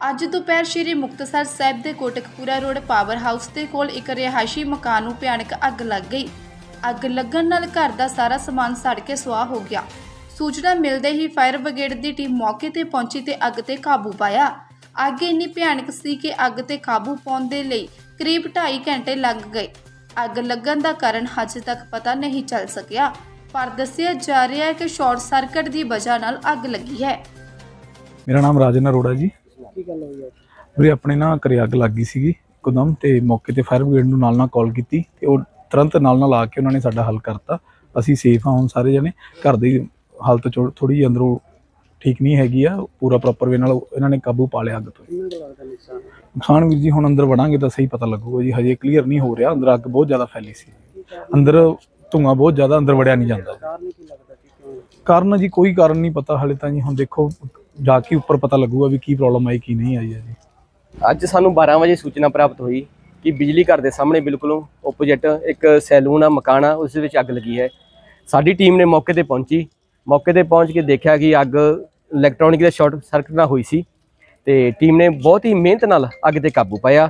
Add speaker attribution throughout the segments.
Speaker 1: ਅੱਜ ਦੁਪਹਿਰ ਸ਼੍ਰੀ ਮੁਕਤਸਰ ਸਾਹਿਬ ਦੇ ਕੋਟਕਪੂਰਾ ਰੋਡ ਪਾਵਰ ਹਾਊਸ ਦੇ ਕੋਲ ਇੱਕ ਰਿਹਾਇਸ਼ੀ ਮਕਾਨ ਨੂੰ ਭਿਆਨਕ ਅੱਗ ਲੱਗ ਗਈ। ਅੱਗ ਲੱਗਣ ਨਾਲ ਘਰ ਦਾ ਸਾਰਾ ਸਮਾਨ ਸੜ ਕੇ ਸੁਆਹ ਹੋ ਗਿਆ। ਸੂਚਨਾ ਮਿਲਦੇ ਹੀ ਫਾਇਰ ਬ੍ਰਿਗੇਡ ਦੀ ਟੀਮ ਮੌਕੇ ਤੇ ਪਹੁੰਚੀ ਤੇ ਅੱਗ ਤੇ ਕਾਬੂ ਪਾਇਆ। ਅੱਗ ਇੰਨੀ ਭਿਆਨਕ ਸੀ ਕਿ ਅੱਗ ਤੇ ਕਾਬੂ ਪਾਉਣ ਦੇ ਲਈ ਕਰੀਬ 2.5 ਘੰਟੇ ਲੱਗ ਗਏ। ਅੱਗ ਲੱਗਣ ਦਾ ਕਾਰਨ ਹਜੇ ਤੱਕ ਪਤਾ ਨਹੀਂ ਚੱਲ ਸਕਿਆ, ਪਰ ਦੱਸਿਆ ਜਾ ਰਿਹਾ ਹੈ ਕਿ ਸ਼ਾਰਟ ਸਰਕਟ ਦੀ ਵਜ੍ਹਾ ਨਾਲ ਅੱਗ ਲੱਗੀ ਹੈ।
Speaker 2: ਮੇਰਾ ਨਾਮ ਰਾਜਨ ਅਰੋੜਾ ਜੀ।
Speaker 3: ਕੀ ਗੱਲ ਹੋਈ ਹੈ
Speaker 2: ਵੀਰੇ ਆਪਣੇ ਨਾ ਘਰੇ ਅੱਗ ਲੱਗ ਗਈ ਸੀਗੀ ਇੱਕਦਮ ਤੇ ਮੌਕੇ ਤੇ ਫਾਇਰ ਬ੍ਰਿਗੇਡ ਨੂੰ ਨਾਲ ਨਾਲ ਕਾਲ ਕੀਤੀ ਤੇ ਉਹ ਤੁਰੰਤ ਨਾਲ ਨਾਲ ਆ ਕੇ ਉਹਨਾਂ ਨੇ ਸਾਡਾ ਹੱਲ ਕਰਤਾ। ਅਸੀਂ ਸੇਫ ਹਾਂ ਹੁਣ ਸਾਰੇ ਜਣੇ। ਘਰ ਦੀ ਹਾਲਤ ਥੋੜੀ ਜਿਹੀ ਅੰਦਰੋਂ ਠੀਕ ਨਹੀਂ ਹੈਗੀ ਆ। ਪੂਰਾ ਪ੍ਰੋਪਰ ਵੇ ਨਾਲ ਇਹਨਾਂ ਨੇ ਕਾਬੂ ਪਾ ਲਿਆ ਅੱਗ ਤੋਂ।
Speaker 3: ਨੁਕਸਾਨ
Speaker 2: ਵੀਰ ਜੀ ਹੁਣ ਅੰਦਰ ਵੜਾਂਗੇ ਤਾਂ ਸਹੀ ਪਤਾ ਲੱਗੂਗਾ ਜੀ। ਹਜੇ ਕਲੀਅਰ ਨਹੀਂ ਹੋ ਰਿਹਾ। ਅੰਦਰ ਅੱਗ ਬਹੁਤ ਜ਼ਿਆਦਾ ਫੈਲੀ ਸੀ। ਅੰਦਰ ਧੂੰਆਂ ਬਹੁਤ ਜ਼ਿਆਦਾ ਅੰਦਰ ਵੜਿਆ ਨਹੀਂ ਜਾਂਦਾ।
Speaker 3: ਕਾਰਨ
Speaker 2: ਜੀ ਕੋਈ ਕਾਰਨ ਨਹੀਂ ਪਤਾ ਹਾਲੇ ਤਾਂ ਜੀ। ਹੁਣ ਦੇਖੋ ਜਾ ਕੇ ਉੱਪਰ ਪਤਾ ਲੱਗੂਗਾ ਵੀ ਕੀ ਪ੍ਰੋਬਲਮ ਆਈ, ਕੀ ਨਹੀਂ ਆਈ ਹੈ ਜੀ।
Speaker 4: ਅੱਜ ਸਾਨੂੰ 12 ਵਜੇ ਸੂਚਨਾ ਪ੍ਰਾਪਤ ਹੋਈ ਕਿ ਬਿਜਲੀ ਘਰ ਦੇ ਸਾਹਮਣੇ ਬਿਲਕੁਲ ਆਪੋਜੀਟ ਇੱਕ ਸੈਲੂਨ ਆ, ਮਕਾਨ ਆ, ਉਸ ਵਿੱਚ ਅੱਗ ਲੱਗੀ ਹੈ। ਸਾਡੀ ਟੀਮ ਨੇ ਮੌਕੇ ਤੇ ਪਹੁੰਚੀ। ਮੌਕੇ ਤੇ ਪਹੁੰਚ ਕੇ ਦੇਖਿਆ ਕਿ ਅੱਗ ਇਲੈਕਟ੍ਰੋਨਿਕ ਦੇ ਸ਼ਾਰਟ ਸਰਕਟ ਨਾਲ ਹੋਈ ਸੀ ਤੇ ਟੀਮ ਨੇ ਬਹੁਤ ਹੀ ਮਿਹਨਤ ਨਾਲ ਅੱਗ ਤੇ ਕਾਬੂ ਪਾਇਆ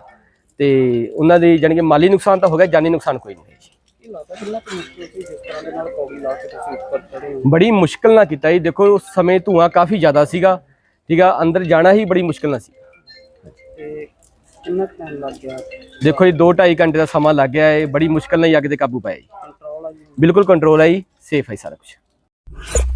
Speaker 4: ਤੇ ਉਹਨਾਂ ਦੀ ਜਾਣੀ ਕਿ ਮਾਲੀ ਨੁਕਸਾਨ ਤਾਂ ਹੋ ਗਿਆ, ਜਾਨੀ ਨੁਕਸਾਨ ਕੋਈ ਨਹੀਂ ਹੋਇਆ ਜੀ।
Speaker 3: ਲੱਗਦਾ ਕਿੰਨਾ ਕੁ ਮੁਸ਼ਕਿਲ ਸੀ ਜਿਸ ਤਰ੍ਹਾਂ ਦੇ ਨਾਲ ਪੌੜੀ ਲਾ ਕੇ ਤੁਸੀਂ ਉੱਪਰ ਚੜੇ ਹੋ?
Speaker 4: ਬੜੀ ਮੁਸ਼ਕਲ ਨਾਲ ਕੀਤਾ ਜੀ। ਦੇਖੋ ਉਸ ਸਮੇਂ ਧੂਆਂ ਕਾਫੀ ਜ਼ਿਆਦਾ ਸੀਗਾ ਠੀਕ ਆ? ਅੰਦਰ ਜਾਣਾ ਹੀ ਬੜੀ ਮੁਸ਼ਕਲ ਨਾਲ ਸੀ।
Speaker 3: ਤੇ ਕਿੰਨਾ ਟਾਈਮ ਲੱਗ ਗਿਆ?
Speaker 4: ਦੇਖੋ ਜੀ 2.5 ਘੰਟੇ ਦਾ ਸਮਾਂ ਲੱਗ ਗਿਆ ਹੈ। ਬੜੀ ਮੁਸ਼ਕਲ ਨਾਲ ਹੀ ਅੱਗ ਤੇ ਕਾਬੂ ਪਾਇਆ ਜੀ।
Speaker 3: ਕੰਟਰੋਲ ਆ ਜੀ
Speaker 4: ਬਿਲਕੁਲ ਕੰਟਰੋਲ ਹੈ ਜੀ। ਸੇਫ ਹੈ ਸਾਰਾ ਕੁਝ